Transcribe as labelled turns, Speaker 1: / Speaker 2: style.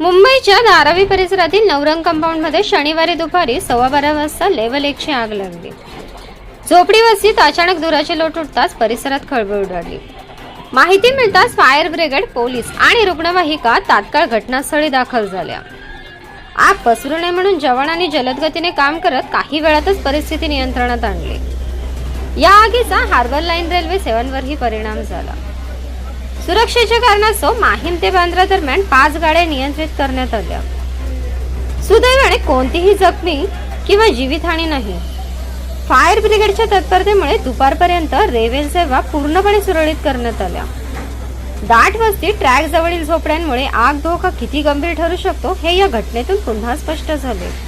Speaker 1: मुंबईच्या धारावी परिसरातील नवरंग कंपाऊंडमध्ये शनिवारी दुपारी सव्वा बारा वाजता लेवल एकची आग लागली. झोपडी वस्तीत अचानक धुराची लोट उठताच परिसरात खळबळ उडाली. माहिती मिळताच फायर ब्रिगेड पोलीस आणि रुग्णवाहिका तात्काळ घटनास्थळी दाखल झाल्या. आग पसरू नये म्हणून जवानांनी जलद गतीने काम करत काही वेळातच परिस्थिती नियंत्रणात आणली. या आगीचा हार्बर लाईन रेल्वे सेवांवरही परिणाम झाला. सुरक्षेच्या कारणास्तव माहीम ते बांद्रा दरम्यान पाच गाड्या नियंत्रित करण्यात आल्या. सुदैवाने कोणतीही जखमी किंवा जीवितहानी नाही. फायर ब्रिगेडच्या तत्परतेमुळे दुपारपर्यंत रेल्वे सेवा पूर्णपणे सुरळीत करण्यात आल्या. दाट वस्ती ट्रॅक जवळील झोपड्यांमुळे आग धोका किती गंभीर ठरू शकतो हे या घटनेतून पुन्हा स्पष्ट झाले.